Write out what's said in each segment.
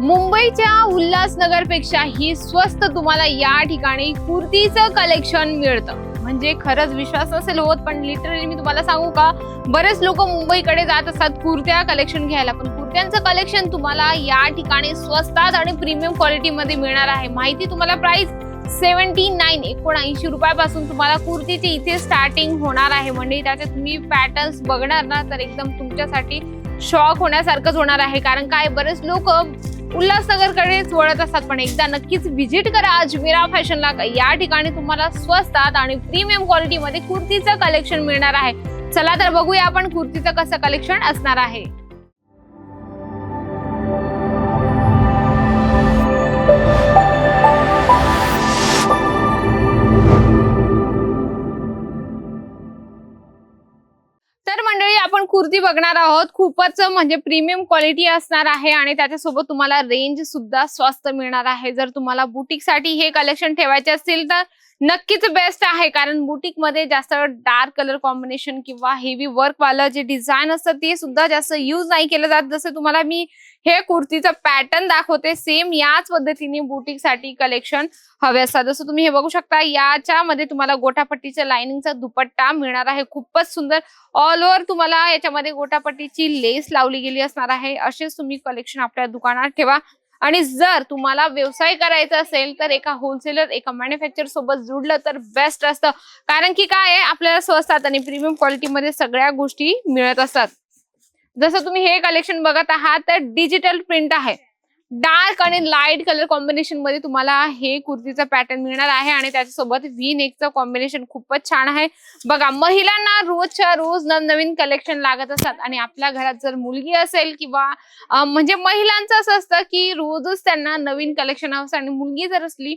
मुंबईच्या उल्हासनगर पेक्षाही स्वस्त तुम्हाला या ठिकाणी कुर्तीचं कलेक्शन मिळतं. म्हणजे खरंच विश्वास नसेल होत पण लिटरली मी तुम्हाला सांगू का बरेच लोक मुंबईकडे जात असतात कुर्त्या कलेक्शन घ्यायला. पण कुर्त्यांचं कलेक्शन तुम्हाला या ठिकाणी स्वस्तात आणि प्रीमियम क्वालिटीमध्ये मिळणार आहे. माहिती तुम्हाला प्राइस सेवन्टी नाईन एकोणऐंशी रुपयापासून तुम्हाला कुर्तीची इथे स्टार्टिंग होणार आहे. म्हणजे त्याचे तुम्ही पॅटर्न्स बघणार ना तर एकदम तुमच्यासाठी शॉक होण्यासारखंच होणार आहे. कारण काय बरेच लोक उल्हासनगरकडेच वळत असतात. पण एकदा नक्कीच व्हिजिट करा अजमेरा फॅशनला. या ठिकाणी तुम्हाला स्वस्तात आणि प्रीमियम क्वालिटीमध्ये कुर्तीचं कलेक्शन मिळणार आहे. चला तर बघूया आपण कुर्तीचं कसं कलेक्शन असणार आहे. कुर्ती बघणार आहोत. खूपच म्हणजे प्रीमियम क्वालिटी असणार आहे आणि त्याच्यासोबत तुम्हाला रेंज सुद्धा स्वस्त मिळणार आहे. जर तुम्हाला बुटीकसाठी हे कलेक्शन ठेवायचे असतील तर नक्कीच बेस्ट आहे. कारण बुटीकमध्ये जास्त डार्क कलर कॉम्बिनेशन किंवा हेवी वर्कवालं जे डिझाईन असतं ते सुद्धा जास्त युज नाही केलं जात. जसं तुम्हाला मी हे कुर्तीचं पॅटर्न दाखवते. सेम याच पद्धतीने बुटीकसाठी कलेक्शन हवे असतात. जसं तुम्ही हे बघू शकता याच्यामध्ये तुम्हाला गोटापट्टीच्या लाइनिंगचा दुपट्टा मिळणार आहे. खूपच सुंदर. ऑल ओव्हर तुम्हाला याच्यामध्ये गोटापट्टीची लेस लावली गेली असणार आहे. असेच तुम्ही कलेक्शन आपल्या दुकानात ठेवा. आणि जर तुम्हाला व्यवसाय करायचा असेल तर एका होलसेलर एका मॅन्युफॅक्चर सोबत जुडलं तर बेस्ट असतं. कारण की काय आहे? आपल्याला स्वस्तात आणि प्रीमियम क्वालिटीमध्ये सगळ्या गोष्टी मिळत असतात. जसं तुम्ही हे कलेक्शन बघत आहात तर डिजिटल प्रिंट आहे. डार्क आणि लाइट कलर कॉम्बिनेशनमध्ये तुम्हाला हे कुर्तीचं पॅटर्न मिळणार आहे आणि त्याच्यासोबत व्ही नेकचं कॉम्बिनेशन खूपच छान आहे. बघा महिलांना रोजच्या रोज नवनवीन कलेक्शन लागत असतात आणि आपल्या घरात जर मुलगी असेल किंवा म्हणजे महिलांचं असं असतं की रोजच त्यांना नवीन कलेक्शन असतं आणि मुलगी जर असली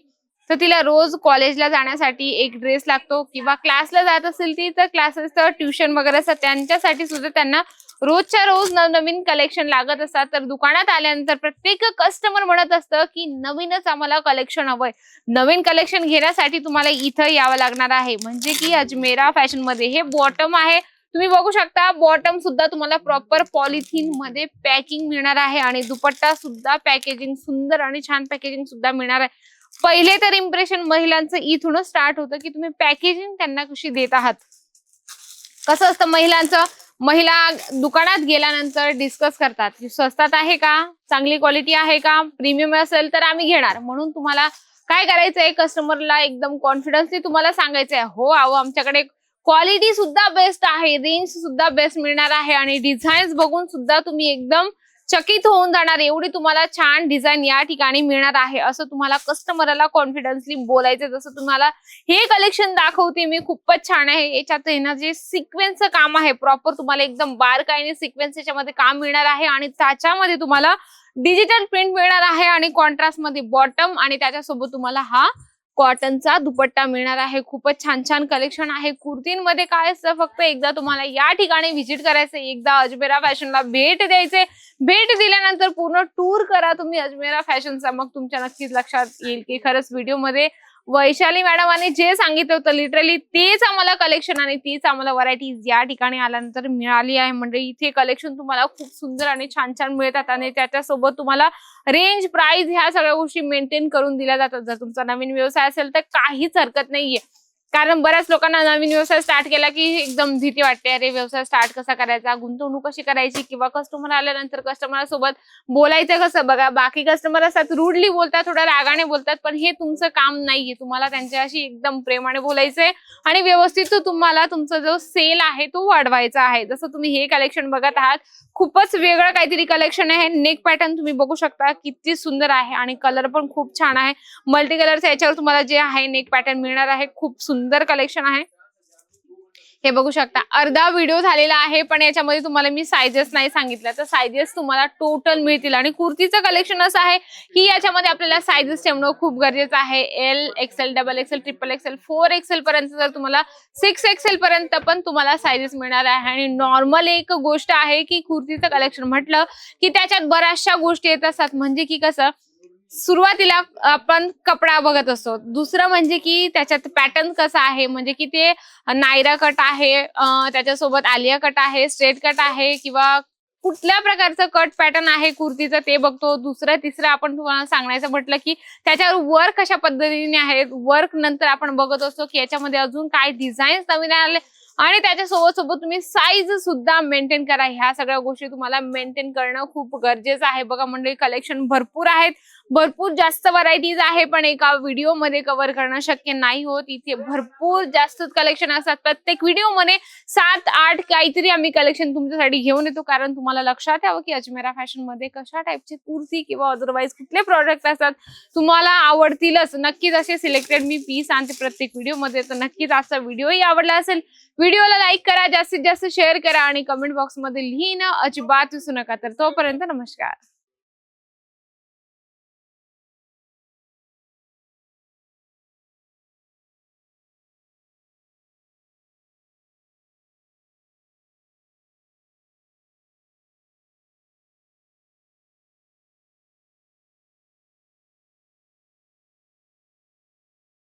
तर तिला रोज कॉलेजला जाण्यासाठी एक ड्रेस लागतो किंवा क्लासला जात असेल ती तर क्लासेस ट्युशन वगैरे असतात. त्यांच्यासाठी सुद्धा त्यांना रोजच्या रोज नवनवीन कलेक्शन लागत असतात. तर दुकानात आल्यानंतर प्रत्येक कस्टमर म्हणत असतं की नवीनच आम्हाला कलेक्शन हवंय. नवीन कलेक्शन घेण्यासाठी तुम्हाला इथं यावं लागणार आहे. म्हणजे की अजमेरा फॅशनमध्ये. हे बॉटम आहे. तुम्ही बघू शकता बॉटम सुद्धा तुम्हाला प्रॉपर पॉलिथिनमध्ये पॅकिंग मिळणार आहे. आणि दुपट्टा सुद्धा पॅकेजिंग सुंदर आणि छान पॅकेजिंग सुद्धा मिळणार आहे. पहिले तर इम्प्रेशन महिलांचं इथूनच स्टार्ट होतं की तुम्ही पॅकेजिंग त्यांना कशी देत आहात. कसं असतं महिलांचं? महिला दुकानात गेल्यानंतर डिस्कस करतात की स्वस्तात आहे का? चांगली क्वालिटी आहे का? प्रीमियम असेल तर आम्ही घेणार. म्हणून तुम्हाला काय करायचंय? कस्टमरला एकदम कॉन्फिडन्सली तुम्हाला सांगायचंय हो अहो आमच्याकडे क्वालिटी सुद्धा बेस्ट आहे रेंज सुद्धा बेस्ट मिळणार आहे आणि डिझाईन्स बघून सुद्धा तुम्ही एकदम चकित होऊन जाणार. एवढी तुम्हाला छान डिझाईन या ठिकाणी मिळणार आहे. असं तुम्हाला कस्टमरला कॉन्फिडन्सली बोलायचं जसं तुम्हाला हे कलेक्शन दाखवते मी. खूपच छान आहे. याच्यात आहे ना जे सिक्वेन्सचं काम आहे. प्रॉपर तुम्हाला एकदम बारकाईने सिक्वेन्स याच्यामध्ये काम मिळणार आहे. आणि त्याच्यामध्ये तुम्हाला डिजिटल प्रिंट मिळणार आहे. आणि कॉन्ट्रास्टमध्ये बॉटम आणि त्याच्यासोबत तुम्हाला हा कॉटनचा दुपट्टा मिळणार आहे. खूपच छान छान कलेक्शन आहे. कुर्तींमध्ये काय असतं? फक्त एकदा तुम्हाला या ठिकाणी व्हिजिट करायचं एकदा अजमेरा फॅशनला भेट द्यायचे भेट दिल्यानंतर पूर्ण टूर करा तुम्ही अजमेरा फॅशनचा. मग तुमच्या नक्कीच लक्षात येईल की खरंच व्हिडिओमध्ये वैशाली मॅडमाने जे सांगितलं होतं लिटरली तेच आम्हाला कलेक्शन आणि तीच आम्हाला व्हरायटीज या ठिकाणी आल्यानंतर मिळाली आहे. म्हणजे इथे कलेक्शन तुम्हाला खूप सुंदर आणि छान छान मिळतात आणि त्याच्यासोबत तुम्हाला रेंज प्राइस ह्या सगळ्या गोष्टी मेंटेन करून दिल्या जातात. जर तुमचा नवीन व्यवसाय असेल तर काहीच हरकत नाहीये. कारण बऱ्याच लोकांना नवीन व्यवसाय स्टार्ट केला की एकदम भीती वाटते. अरे व्यवसाय स्टार्ट कसा करायचा? गुंतवणूक कशी करायची? किंवा कस्टमर आल्यानंतर कस्टमर सोबत बोलायचं कसं? बघा बाकी कस्टमर असतात रुडली बोलतात थोड्या रागाने बोलतात पण हे तुमचं काम नाहीये. तुम्हाला त्यांच्याशी एकदम प्रेमाने बोलायचंय आणि व्यवस्थित तुम्हाला तुमचा जो सेल आहे तो वाढवायचा आहे. जसं तुम्ही हे कलेक्शन बघत आहात खूपच वेगळं काहीतरी कलेक्शन आहे. नेक पॅटर्न तुम्ही बघू शकता किती सुंदर आहे आणि कलर पण खूप छान आहे. मल्टी कलरचा याच्यावर तुम्हाला जे आहे नेक पॅटर्न मिळणार आहे खूप सुंदर कलेक्शन आहे. हे बघू शकता. अर्धा व्हिडिओ झालेला आहे पण याच्यामध्ये तुम्हाला मी सायजेस नाही सांगितलं तर सायजेस तुम्हाला टोटल मिळतील. आणि कुर्तीचं कलेक्शन असं आहे की याच्यामध्ये आपल्याला सायजेस ठेवणं खूप गरजेचं आहे. L XL double XL triple XL four XL पर्यंत जर तुम्हाला सिक्स एक्सेल पर्यंत पण तुम्हाला सायजेस मिळणार आहे. आणि नॉर्मल एक गोष्ट आहे की कुर्तीचं कलेक्शन म्हटलं की त्याच्यात बऱ्याचशा गोष्टी येत असतात. म्हणजे की कसं सुरुवातीला आपण कपडा बघत असतो. दुसरं म्हणजे की त्याच्यात पॅटर्न कसा आहे? म्हणजे की ते नायरा कट आहे त्याच्यासोबत आलिया कट आहे स्ट्रेट कट आहे किंवा कुठल्या प्रकारचं कट पॅटर्न आहे कुर्तीचं ते बघतो. दुसरं तिसरं आपण तुम्हाला सांगायचं म्हटलं की त्याच्यावर वर्क कशा पद्धतीने आहेत? वर्क नंतर आपण बघत असतो की याच्यामध्ये अजून काय डिझाईन्स नवीन आले आणि त्याच्यासोबत सोबत तुम्ही साईज सुद्धा मेंटेन करा. ह्या सगळ्या गोष्टी तुम्हाला मेंटेन करणं खूप गरजेचं आहे. बघा मंडळी कलेक्शन भरपूर आहेत. भरपूर जास्त व्हरायटीज आहे पण एका व्हिडिओमध्ये कव्हर करणं शक्य नाही होत. इथे भरपूर जास्त कलेक्शन असतात. प्रत्येक व्हिडिओमध्ये सात आठ काहीतरी आम्ही कलेक्शन तुमच्यासाठी घेऊन येतो. कारण तुम्हाला लक्षात यावं की अजमेरा फॅशनमध्ये कशा टाईपची कुर्ती किंवा अदरवाईज कुठले प्रॉडक्ट असतात. तुम्हाला आवडतीलच. नक्कीच असे सिलेक्टेड मी पीस आणते प्रत्येक व्हिडिओमध्ये तर नक्कीच आजचा व्हिडिओही आवडला असेल. व्हिडिओला लाईक करा जास्तीत जास्त शेअर करा आणि कमेंट बॉक्समध्ये लिहिणं अजिबात विसरू नका. तर तोपर्यंत नमस्कार.